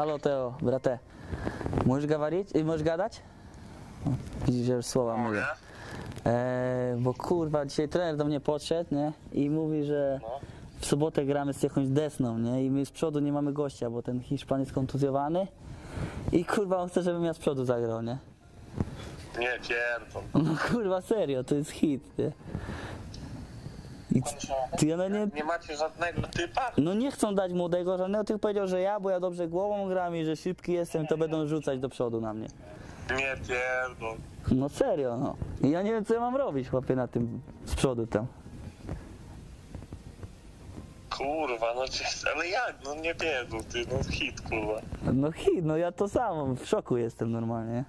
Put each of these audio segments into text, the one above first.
Halo Teo, brate. Możesz gawarić? I możesz gadać? Widzisz, że już słowa mówię. E, bo kurwa, dzisiaj trener do mnie podszedł, nie? I mówi, że No. w sobotę gramy z jakąś desną, nie? I my z przodu nie mamy gościa, bo ten Hiszpan jest kontuzjowany. I kurwa, on chce, żebym ja z przodu zagrał, nie? Nie pierdol. No kurwa, serio, to jest hit, nie? I ty, no nie, Nie macie żadnego typa? no nie chcą dać młodego żadnego, tylko powiedział, że ja, bo ja dobrze głową gram i że szybki jestem, to będą rzucać do przodu na mnie. Nie pierdol. No serio, no. I ja nie wiem, co ja mam robić, chłopie, na tym z przodu tam. Kurwa, no cię- ale jak? No nie pierdol, ty, no hit, kurwa. No hit, no ja to samo, w szoku jestem normalnie.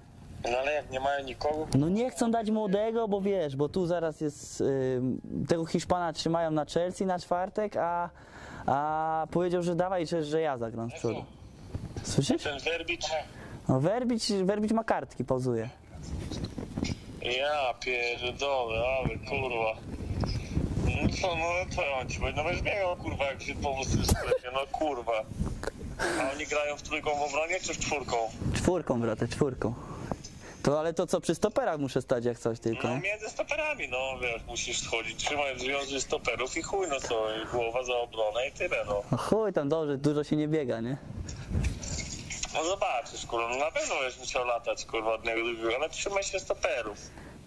No ale jak nie mają nikogo? No nie chcą dać młodego, bo wiesz, bo tu zaraz jest, y, tego Hiszpana trzymają na Chelsea na czwartek, a, a powiedział, że dawaj, że, że ja zagram z przodu. Słyszysz? Ten werbicz? No Werbić, Werbić ma kartki, pauzuje. Ja pierdolę, ale kurwa. No co, no to on ci powie, no weź biegał, kurwa, jak się powóz w sklepie, no kurwa. A oni grają w trójką w obronie, czy w czwórką? Czwórką, brate, czwórką. To ale to co, przy stoperach muszę stać jak coś tylko, No między stoperami, no wiesz, musisz schodzić, trzymaj związek stoperów i chuj, no co, i głowa za obronę i tyle, no. No chuj tam dobrze, dużo się nie biega, nie? No zobaczysz, kurwa, no na pewno będziesz musiał latać, kurwa, od niego do drugiego, ale trzymaj się stoperów.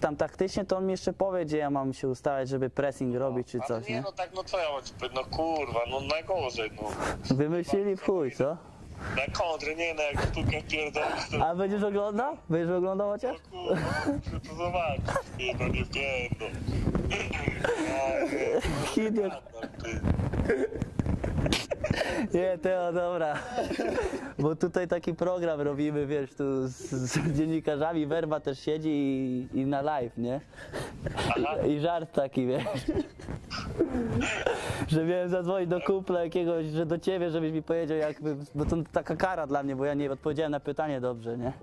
Tam taktycznie to on mi jeszcze powie, gdzie ja mam się ustawiać, żeby pressing robić czy Ale coś, nie, nie? no tak, no co ja mam ci powiedzieć, no kurwa, no najgorzej, no. Wymyślili w chuj, co? Na kontry, nie, no jak piłkę pierdolisz, to... A będziesz oglądał? Będziesz oglądał chociaż? Kurwa, muszę to zobaczyć, nie, no nie pierdol. Hit jak... Nie, Teo, dobra. Bo tutaj taki program robimy, wiesz, tu z, z dziennikarzami, Werba też siedzi i, i na live, nie? I, I żart taki, wiesz. Że miałem zadzwonić do kumpla jakiegoś, że do ciebie, żebyś mi powiedział, jakby, bo to taka kara dla mnie, bo ja nie odpowiedziałem na pytanie dobrze, nie?